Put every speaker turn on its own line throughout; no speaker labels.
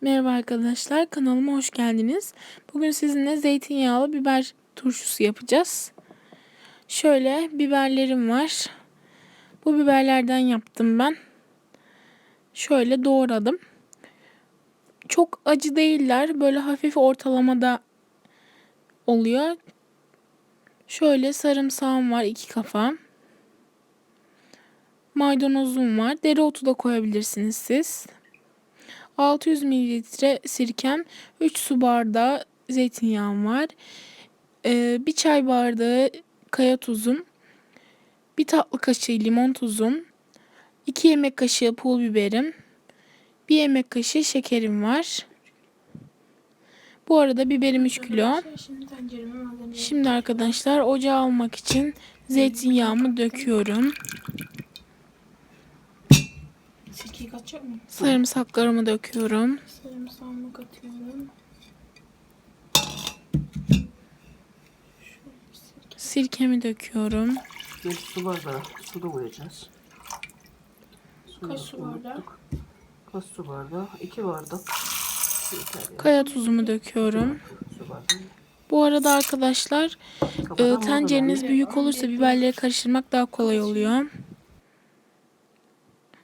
Merhaba arkadaşlar, kanalıma hoş geldiniz. Bugün sizinle zeytinyağlı biber turşusu yapacağız. Şöyle biberlerim var. Bu biberlerden yaptım ben. Şöyle doğradım. Çok acı değiller. Böyle hafif ortalamada oluyor. Şöyle sarımsağım var iki kafa. Maydanozum var. Dereotu da koyabilirsiniz siz. 600 mililitre sirkem, 3 su bardağı zeytinyağım var. Ee, bir çay bardağı kaya tuzum, bir tatlı kaşığı limon tuzum, 2 yemek kaşığı pul biberim, bir yemek kaşığı şekerim var. Bu arada biberim 3 kilo. Şimdi arkadaşlar ocağa almak için zeytinyağımı döküyorum.
Sirkeyi katacak mı?
Sarımsaklarımı döküyorum.
Sarımsağımı katıyorum. Sirke.
Sirkemi döküyorum.
Bir su bardağı su da koyacağız. Suyu
Kaç su bardağı?
Kaç su bardağı? İki bardak.
Kaya tuzumu döküyorum.
Su bardağı.
Bu arada arkadaşlar e, tencereniz büyük olursa biberleri karıştırmak daha kolay oluyor.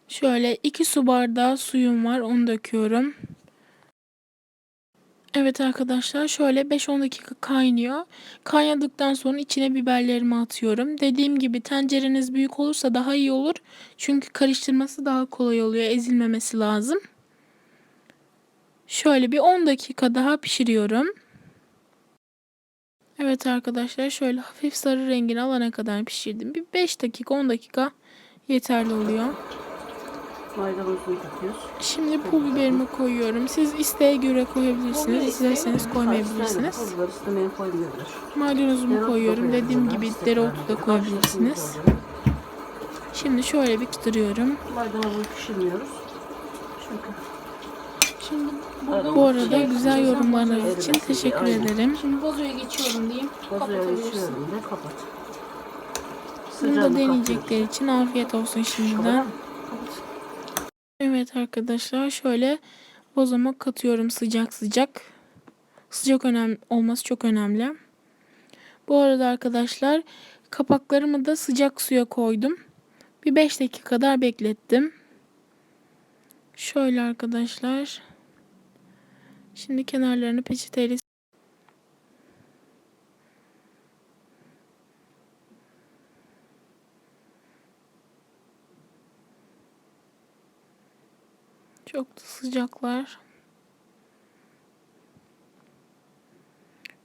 Şöyle 2 su bardağı suyum var onu döküyorum. Evet arkadaşlar şöyle 5-10 dakika kaynıyor. Kaynadıktan sonra içine biberlerimi atıyorum. Dediğim gibi tencereniz büyük olursa daha iyi olur. Çünkü karıştırması daha kolay oluyor. Ezilmemesi lazım. Şöyle bir 10 dakika daha pişiriyorum. Evet arkadaşlar şöyle hafif sarı rengini alana kadar pişirdim. Bir 5 dakika 10 dakika yeterli oluyor.
Maydanozunu katıyoruz.
Şimdi pul biberimi koyuyorum. Siz isteğe göre koyabilirsiniz. İsterseniz koymayabilirsiniz. Maydanozumu koyuyorum. Dediğim gibi dereotu da koyabilirsiniz. Şimdi şöyle bir kıtırıyorum.
Maydanozu pişirmiyoruz. Çünkü
Şimdi
Bu arada
şey
güzel
yapacağız.
yorumlarınız için teşekkür ederim.
Şimdi vazoya geçiyorum diyeyim. Kapatabilirsin.
Bunu da deneyecekler için afiyet olsun şimdiden. Evet arkadaşlar şöyle bozama katıyorum sıcak sıcak. Sıcak önem olması çok önemli. Bu arada arkadaşlar kapaklarımı da sıcak suya koydum. Bir 5 dakika kadar beklettim. Şöyle arkadaşlar. Şimdi kenarlarını peçeteyle Çok da sıcaklar.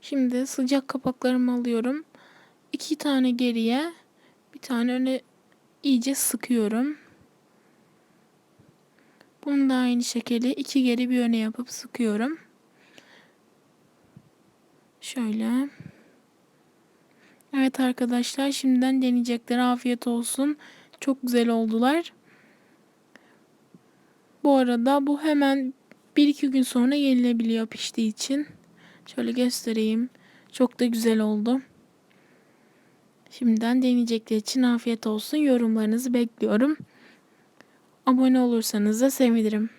Şimdi sıcak kapaklarımı alıyorum. İki tane geriye, bir tane öne iyice sıkıyorum. Bunu da aynı şekilde iki geri bir öne yapıp sıkıyorum. Şöyle. Evet arkadaşlar şimdiden deneyeceklere afiyet olsun. Çok güzel oldular. Bu arada bu hemen 1-2 gün sonra yenilebiliyor piştiği için. Şöyle göstereyim. Çok da güzel oldu. Şimdiden deneyecekler için afiyet olsun. Yorumlarınızı bekliyorum. Abone olursanız da sevinirim.